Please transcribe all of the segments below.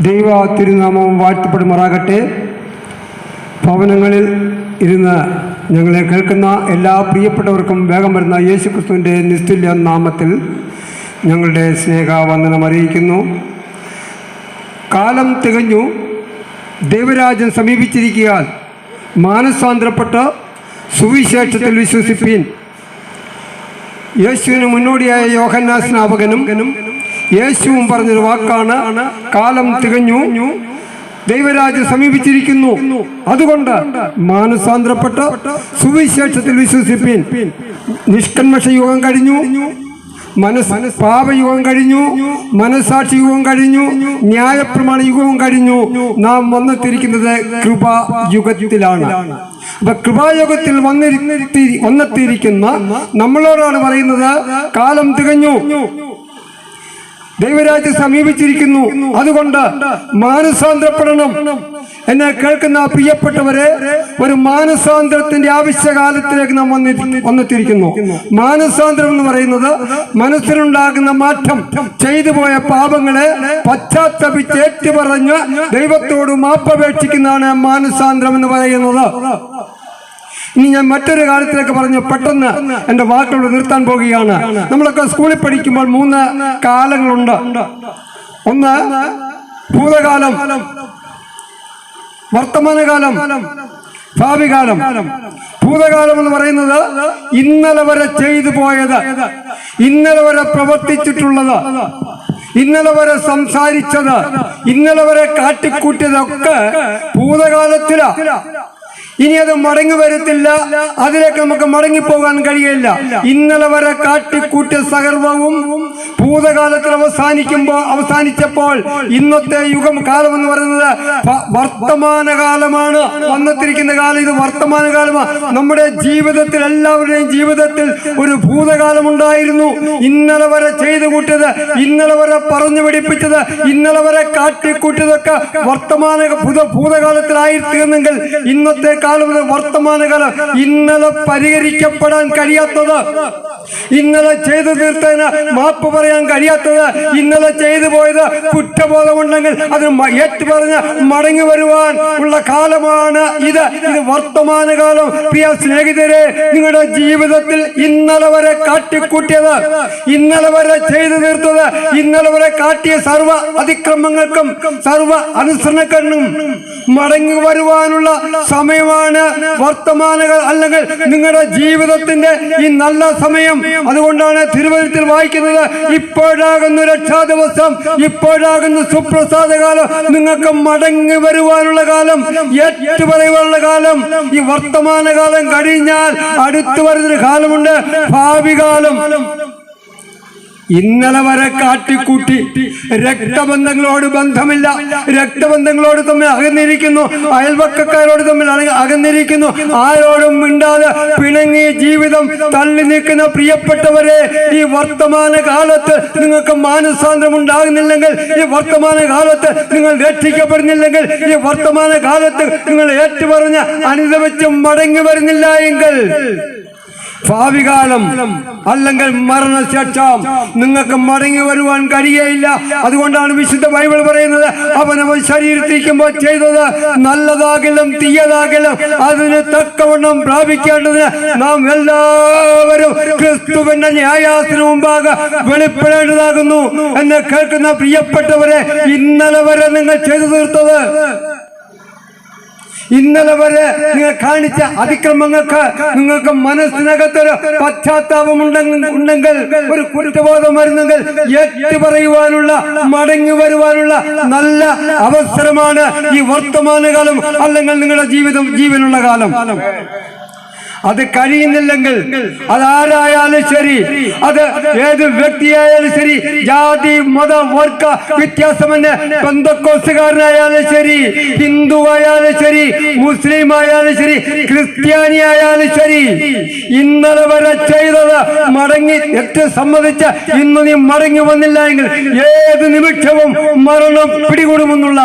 ദൈവ തിരുനാമം വാഴ്ത്തപ്പെടുമാറാകട്ടെ. ഭവനങ്ങളിൽ ഇരുന്ന് ഞങ്ങളെ കേൾക്കുന്ന എല്ലാ പ്രിയപ്പെട്ടവർക്കും വേഗം വരുന്ന യേശു ക്രിസ്തുവിന്റെ നിസ്തുല്യ നാമത്തിൽ ഞങ്ങളുടെ സ്നേഹവന്ദനം അറിയിക്കുന്നു. കാലം തികഞ്ഞു. ദൈവരാജ്യം സമീപിച്ചിരിക്കാൻ മാനസാന്തരപ്പെട്ട് സുവിശേഷത്തിൽ വിശ്വസിപ്പീൻ. യേശുവിന് മുന്നോടിയായ യോഹന്നാ സ്നാപകനും യേശുവും പറഞ്ഞൊരു വാക്കാണ് കാലം തികഞ്ഞു ദൈവരാജ്യം സമീപിച്ചിരിക്കുന്നു. അതുകൊണ്ട് മാനസാന്തരപ്പെട്ട് സുവിശേഷത്തിൽ വിശ്വസിപ്പിൻ. നിഷ്കന്മഷ യുഗം കഴിഞ്ഞു മനസ് പാപയുഗം കഴിഞ്ഞു മനസാക്ഷി യുഗം കഴിഞ്ഞു ന്യായപ്രമാണ യുഗവും കഴിഞ്ഞു. നാം വന്നെത്തിയിരിക്കുന്നത് കൃപായുഗത്തിലാണ്. അപ്പൊ കൃപായുഗത്തിൽ വന്നിരുത്തി വന്നെത്തിയിരിക്കുന്ന നമ്മളോടാണ് പറയുന്നത് കാലം തികഞ്ഞു ദൈവരാജ്യം സമീപിച്ചിരിക്കുന്നു. അതുകൊണ്ട് മാനസാന്തരപ്പെടണം. എന്നെ കേൾക്കുന്ന പ്രിയപ്പെട്ടവരെ ഒരു മാനസാന്തരത്തിന്റെ ആവശ്യകാലത്തിലേക്ക് നാം വന്നി വന്നെത്തിയിരിക്കുന്നു. മാനസാന്തരം എന്ന് പറയുന്നത് മനസ്സിലുണ്ടാകുന്ന മാറ്റം ചെയ്തു പോയ പാപങ്ങളെ പശ്ചാത്തപിച്ച് ഏറ്റുപറഞ്ഞ് ദൈവത്തോട് മാപ്പപേക്ഷിക്കുന്നതാണ് മാനസാന്തരം എന്ന് പറയുന്നത്. ഇനി ഞാൻ മറ്റൊരു കാര്യത്തിലേക്ക് പറഞ്ഞു. പെട്ടെന്ന് എന്റെ വാക്കുകൾ നിർത്താൻ പോവുകയാണ്. നമ്മളൊക്കെ സ്കൂളിൽ പഠിക്കുമ്പോൾ മൂന്ന് കാലങ്ങളുണ്ട്. ഒന്ന് ഭൂതകാലം വർത്തമാനകാലം ഭാവികാലം. ഭൂതകാലം എന്ന് പറയുന്നത് ഇന്നലെ വരെ ചെയ്തു പോയത് ഇന്നലെ വരെ പ്രവർത്തിച്ചിട്ടുള്ളത് ഇന്നലെ വരെ സംസാരിച്ചത് ഇന്നലെ വരെ കാട്ടിക്കൂട്ടിയതൊക്കെ ഭൂതകാലത്തിലാ. ഇനി അത് മടങ്ങി വരത്തില്ല. അതിലേക്ക് നമുക്ക് മടങ്ങിപ്പോകാൻ കഴിയില്ല. ഇന്നലെ വരെ കാട്ടിക്കൂട്ടിയ സഹർവവും ഭൂതകാലത്തിൽ അവസാനിക്കുമ്പോൾ അവസാനിച്ചപ്പോൾ ഇന്നത്തെ യുഗം കാലം എന്ന് പറയുന്നത് വർത്തമാനകാലമാണ്. വന്നെത്തിരിക്കുന്ന കാലം ഇത് വർത്തമാനകാലമാണ് നമ്മുടെ ജീവിതത്തിൽ എല്ലാവരുടെയും ജീവിതത്തിൽ ഒരു ഭൂതകാലം ഉണ്ടായിരുന്നു ഇന്നലെ വരെ ചെയ്തു കൂട്ടിയത് ഇന്നലെ വരെ പറഞ്ഞു പിടിപ്പിച്ചത് ഇന്നലെ വരെ കാട്ടിക്കൂട്ടിയതൊക്കെ വർത്തമാന ഭൂത ഭൂതകാലത്തിലായി തീർന്നെങ്കിൽ ഇന്നത്തെ കാലം വർത്തമാനകാല ഇന്നലെ പരിഹരിക്കപ്പെടാൻ കഴിയാത്തത്. ഇന്നലെ ചെയ്തു തീർത്തതിന് മാപ്പ് പറയാൻ കഴിയാത്തത്. ഇന്നലെ ചെയ്തു പോയത് കുറ്റബോധമുണ്ടെങ്കിൽ അത് ഏറ്റു ഏറ്റുപറഞ്ഞ് മടങ്ങി വരുവാൻ ഉള്ള കാലമാണ് ഇത്. ഇത് വർത്തമാനകാലം. പ്രിയ സ്നേഹിതരെ നിങ്ങളുടെ ജീവിതത്തിൽ ഇന്നലെ വരെ കാട്ടിക്കൂട്ടിയത്. ഇന്നലെ വരെ ചെയ്തു തീർത്തത്. ഇന്നലെ വരെ കാട്ടിയ സർവ അതിക്രമങ്ങൾക്കും സർവ അനുസരണക്കണ്ണും മടങ്ങി വരുവാനുള്ള സമയമാണ് വർത്തമാനകൾ അല്ലെങ്കിൽ നിങ്ങളുടെ ജീവിതത്തിന്റെ ഈ നല്ല സമയം. അതുകൊണ്ടാണ് തിരുവനന്തപുരത്തിൽ വായിക്കുന്നത് ഇപ്പോഴാകുന്നു രക്ഷാ ദിവസം ഇപ്പോഴാകുന്നു സുപ്രസാദ കാലം. നിങ്ങൾക്ക് മടങ്ങി വരുവാനുള്ള കാലം ഏറ്റുപറയുവാനുള്ള കാലം. ഈ വർത്തമാന കാലം കഴിഞ്ഞാൽ അടുത്തു വരുന്നൊരു കാലമുണ്ട് ഭാവി കാലം. ഇന്നലെ വരെ കാട്ടിക്കൂട്ടി. രക്തബന്ധങ്ങളോട് ബന്ധമില്ല. രക്തബന്ധങ്ങളോട് തമ്മിൽ അകന്നിരിക്കുന്നു. അയൽവക്കക്കാരോട് തമ്മിൽ അകന്നിരിക്കുന്നു. ആരോടും മിണ്ടാതെ പിണങ്ങി ജീവിതം തള്ളി നിൽക്കുന്ന പ്രിയപ്പെട്ടവരെ ഈ വർത്തമാന കാലത്ത് നിങ്ങൾക്ക് മാനസാന്തരം ഉണ്ടാകുന്നില്ലെങ്കിൽ ഈ വർത്തമാന കാലത്ത് നിങ്ങൾ രക്ഷിക്കപ്പെടുന്നില്ലെങ്കിൽ ഈ വർത്തമാന കാലത്ത് നിങ്ങൾ ഏറ്റുപറഞ്ഞ് അനുദവിച്ച് മടങ്ങി വരുന്നില്ല എങ്കിൽ ഭാവികാലം അല്ലെങ്കിൽ മരണശേഷം നിങ്ങൾക്ക് മടങ്ങി വരുവാൻ കഴിയയില്ല. അതുകൊണ്ടാണ് വിശുദ്ധ ബൈബിൾ പറയുന്നത് അവൻ ശരീരത്തിരിക്കുമ്പോൾ ചെയ്തത് നല്ലതാകലും തീയതാകലും അതിന് തക്കവണ്ണം പ്രാപിക്കേണ്ടതിന് നാം എല്ലാവരും ക്രിസ്തുവിന്റെ ന്യായാസന മുമ്പാകെ വെളിപ്പെടേണ്ടതാകുന്നു. എന്നെ കേൾക്കുന്ന പ്രിയപ്പെട്ടവരെ ഇന്നലെ വരെ നിങ്ങൾ ചെയ്തു തീർത്തത് ഇന്നലെ വരെ നിങ്ങൾ കാണിച്ച അതിക്രമങ്ങൾക്ക് നിങ്ങൾക്ക് മനസ്സിനകത്തൊരു പശ്ചാത്താപം ഉണ്ടെങ്കിൽ ഒരു കുറ്റബോധം വരുന്നെങ്കിൽ ഏറ്റു പറയുവാനുള്ള മടങ്ങി വരുവാനുള്ള നല്ല അവസരമാണ് ഈ വർത്തമാനകാലം അല്ലെങ്കിൽ നിങ്ങളുടെ ജീവിതം ജീവനുള്ള കാലം. അത് കഴിയുന്നില്ലെങ്കിൽ അതാരായാലും ശരി. അത് ഏത് വ്യക്തിയായാലും ശരി. ജാതി മത വർഗ വ്യത്യാസമെന്ന് ബന്ധക്കോസുകാരനായാലും ശരി. ഹിന്ദു ആയാലും ശരി. മുസ്ലിം ആയാലും ശരി. ക്രിസ്ത്യാനി ആയാലും ശരി. ഇന്നലെ വരെ ചെയ്തത് മടങ്ങി എത്ര സമ്മതിച്ച ഇന്ന് നീ മടങ്ങി വന്നില്ല എങ്കിൽ ഏത് നിമിഷവും മരണം പിടികൂടുമെന്നുള്ള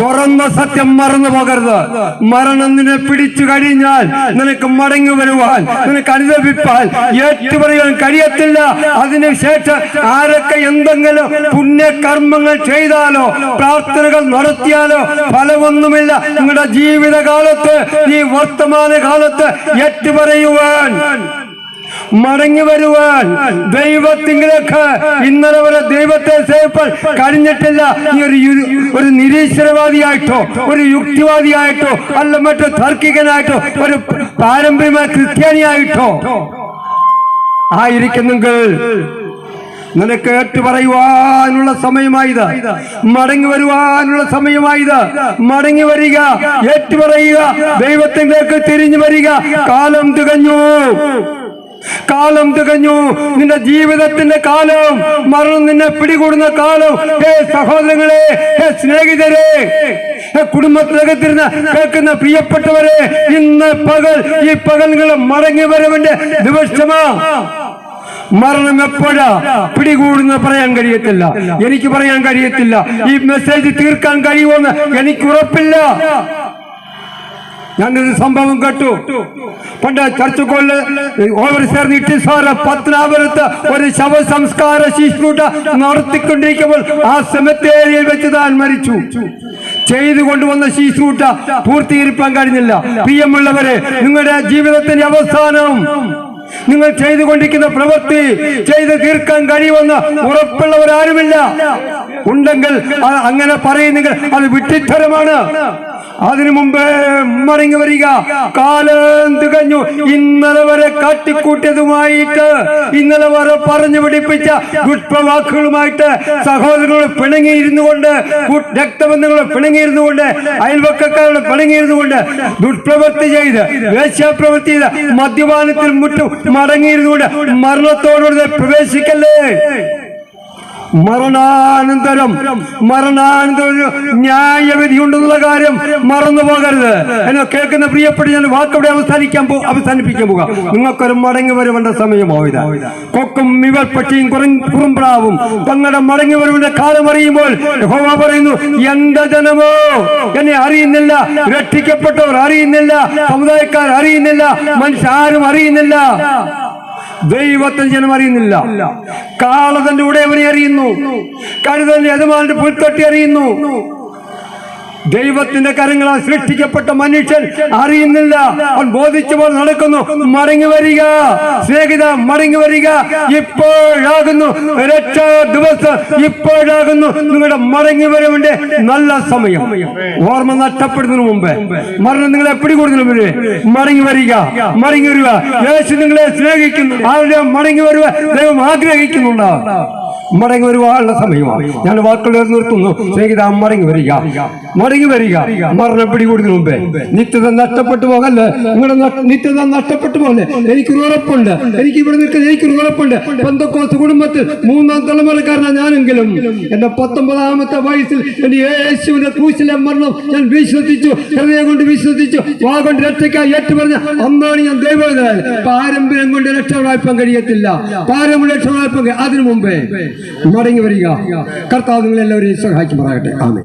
തുറന്ന സത്യം മറന്നു പോകരുത്. മരണം നിന്നെ പിടിച്ചു കഴിഞ്ഞാൽ നിനക്ക് മടങ്ങി വരുവാൻ നിനക്ക് അനുഭവിപ്പാൻ ഏറ്റുപറയാൻ കഴിയത്തില്ല. അതിനുശേഷം ആരൊക്കെ എന്തെങ്കിലും പുണ്യകർമ്മങ്ങൾ ചെയ്താലോ പ്രാർത്ഥനകൾ നടത്തിയാലോ ഫലമൊന്നുമില്ല. നിങ്ങളുടെ ജീവിതകാലത്ത് ഈ വർത്തമാന കാലത്ത് ഏറ്റുപറയുവാൻ. മടങ്ങി വരുവാൻ ദൈവത്തിങ്കിലേക്ക് ഇന്നലെ വരെ ദൈവത്തെ സേവിപ്പാൻ കഴിഞ്ഞിട്ടില്ല. ഈ ഒരു ഒരു നിരീശ്വരവാദിയായിട്ടോ ഒരു യുക്തിവാദിയായിട്ടോ അല്ല മറ്റു താർക്കികനായിട്ടോ ഒരു പാരമ്പര്യമായ ക്രിസ്ത്യാനിയായിട്ടോ ആയിരിക്കുന്നെങ്കിൽ നിനക്ക് ഏറ്റു പറയുവാനുള്ള സമയമായത്. മടങ്ങി വരുവാനുള്ള സമയമായത്. മടങ്ങി വരിക ഏറ്റു പറയുക ദൈവത്തിലേക്ക് തിരിഞ്ഞു വരിക കാലം തികഞ്ഞു. കാലം തികഞ്ഞു. നിന്റെ ജീവിതത്തിന്റെ കാലം. മരണം നിന്നെ പിടികൂടുന്ന കാലം. ഹേ സഹോദരങ്ങളെ ഹേ സ്നേഹിതരെ കുടുംബത്തിനകത്തിരുന്ന് കേൾക്കുന്ന പ്രിയപ്പെട്ടവരെ ഇന്ന് പകൽ ഈ നിങ്ങൾ മടങ്ങി വരവിന്റെ ദിവസമാ. മരണം എപ്പോഴാ? പിടികൂടുന്ന പറയാൻ കഴിയത്തില്ല. എനിക്ക് പറയാൻ കഴിയത്തില്ല. ഈ മെസ്സേജ് തീർക്കാൻ കഴിയുമെന്ന് എനിക്ക് ഉറപ്പില്ല. ഞാനൊരു സംഭവം കേട്ടു. പണ്ട് ചർച്ചക്കൊള്ള ഓവർ ചേർന്നിട്ട് ഇട്ടിസാറ് പത്നാപുരത്ത് ഒരു ശവസംസ്കാര ശുശ്രൂഷ നടത്തിക്കൊണ്ടിരിക്കുമ്പോൾ ആ സെമത്തേരിയിൽ വെച്ച് താൻ മരിച്ചു. ചെയ്തു കൊണ്ടുവന്ന ശുശ്രൂഷ പൂർത്തീകരിക്കാൻ കഴിഞ്ഞില്ല. പ്രിയമുള്ളവരെ നിങ്ങളുടെ ജീവിതത്തിന്റെ അവസാനം നിങ്ങൾ ചെയ്തുകൊണ്ടിരിക്കുന്ന പ്രവൃത്തി ചെയ്ത് തീർക്കാൻ കഴിയുമെന്ന് ഉറപ്പുള്ളവരാരുമില്ല. ഉണ്ടെങ്കിൽ അങ്ങനെ പറയുന്നെങ്കിൽ അത് വിട്ടിത്തരമാണ് അതിനു മുമ്പേ മടങ്ങി വരിക. കാലം തികഞ്ഞു. ഇന്നലെ വരെ കാട്ടിക്കൂട്ടിയതുമായിട്ട് ഇന്നലെ വരെ പറഞ്ഞു പിടിപ്പിച്ച ദുഷ്പ്രവാക്കുകളുമായിട്ട് സഹോദരങ്ങൾ പിണങ്ങിയിരുന്നു കൊണ്ട് രക്തബന്ധങ്ങൾ പിണങ്ങിയിരുന്നു കൊണ്ട് അയൽവക്കക്കാരോട് പിണങ്ങിയിരുന്നു കൊണ്ട് ദുഷ്പ്രവൃത്തി ചെയ്ത് വേശ്യാപ്രവൃത്തി ചെയ്ത് മദ്യപാനത്തിൽ മുറ്റും മടങ്ങിയിരുന്നു കൊണ്ട് മരണത്തോടുകൂടി പ്രവേശിക്കല്ലേ? മരണാനന്തരം മരണാനന്തരം ന്യായവിധി ഉണ്ടെന്നുള്ള കാര്യം മറന്നു പോകരുത്. എന്നെ കേൾക്കുന്ന പ്രിയപ്പെട്ട ഞാൻ വാക്കവിടെ അവസാനിക്കാൻ പോ അവസാനിപ്പിക്കാൻ പോകാം. നിങ്ങൾക്കൊരു മടങ്ങി വരവേണ്ട സമയമാവിത കൊക്കും ഇവർ പക്ഷിയും കുറുമ്പ്രാവും. തങ്ങളുടെ മടങ്ങി വരവിന്റെ കാലം അറിയുമ്പോൾ യഹോവ പറയുന്നു എന്റെ ജനമോ എന്നെ അറിയുന്നില്ല. രക്ഷിക്കപ്പെട്ടവർ അറിയുന്നില്ല. സമുദായക്കാർ അറിയുന്നില്ല. മനുഷ്യരും അറിയുന്നില്ല. ദൈവത്തിന് ജനം അറിയുന്നില്ല. കാളതന്റെ ഉടയവനെ അറിയുന്നു. കഴുതന്റെ യജമാന്റെ പുൽത്തൊട്ടി അറിയുന്നു. ദൈവത്തിന്റെ കരങ്ങളാൽ സൃഷ്ടിക്കപ്പെട്ട മനുഷ്യൻ അറിയുന്നില്ല. അവൻ ബോധിച്ചു പോലെ നടക്കുന്നു. മടങ്ങി വരിക. സ്നേഹിത മടങ്ങി വരിക. ഇപ്പോഴാകുന്നു. ദിവസം ഇപ്പോഴാകുന്നു. നിങ്ങളുടെ മടങ്ങി വരവിന്റെ നല്ല സമയം. ഓർമ്മ നഷ്ടപ്പെടുന്നതിന് മുമ്പ്. മരണം നിങ്ങളെ പിടികൂടുന്നതിന് മടങ്ങി വരിക. മടങ്ങി വരിക. യേശു നിങ്ങളെ സ്നേഹിക്കുന്നു. ആരുടെ മടങ്ങി വരുവാൻ ദൈവം ആഗ്രഹിക്കുന്നുണ്ട്? മടങ്ങി വരുവാനുള്ള സമയമാണ് ഞാൻ വാക്കുകൾ നിർത്തുന്നു. സ്നേഹിത മടങ്ങി വരിക. മടങ്ങി വരിക. മരണം പിടികൂടുന്നതിന് മുമ്പേ. നിത്യത നഷ്ടപ്പെട്ടു പോകല്ലേ? നിങ്ങളുടെ നിത്യത നഷ്ടപ്പെട്ടു പോലെ. എനിക്ക് ഉറപ്പുണ്ട്. എനിക്ക് ഇവിടെ നിൽക്കുന്ന എനിക്ക് ഉറപ്പുണ്ട്. പന്തക്കോസ് കുടുംബത്തിൽ മൂന്നാം തലമുറക്കാരനാണ് ഞാനെങ്കിലും. എന്റെ പത്തൊമ്പതാമത്തെ വയസ്സിൽ എന്റെ യേശുവിന്റെ ക്രൂശിലെ മരണം ഞാൻ വിശ്വസിച്ചു. ഹൃദയം കൊണ്ട് വിശ്വസിച്ചു. വാ കൊണ്ട് ഏറ്റു ഏറ്റുപറഞ്ഞ അന്നാണ് ഞാൻ ദൈവം. പാരമ്പര്യം കൊണ്ട് രക്ഷപ്പെടാൻ കഴിയത്തില്ല. പാരമ്പര്യം രക്ഷപ്പെടാൻ അതിനു മുമ്പേ. മടങ്ങി വരിക. കർത്താവ് നിങ്ങളെല്ലാവരെയും സഹായിക്കുമാറാകട്ടെ ആമേ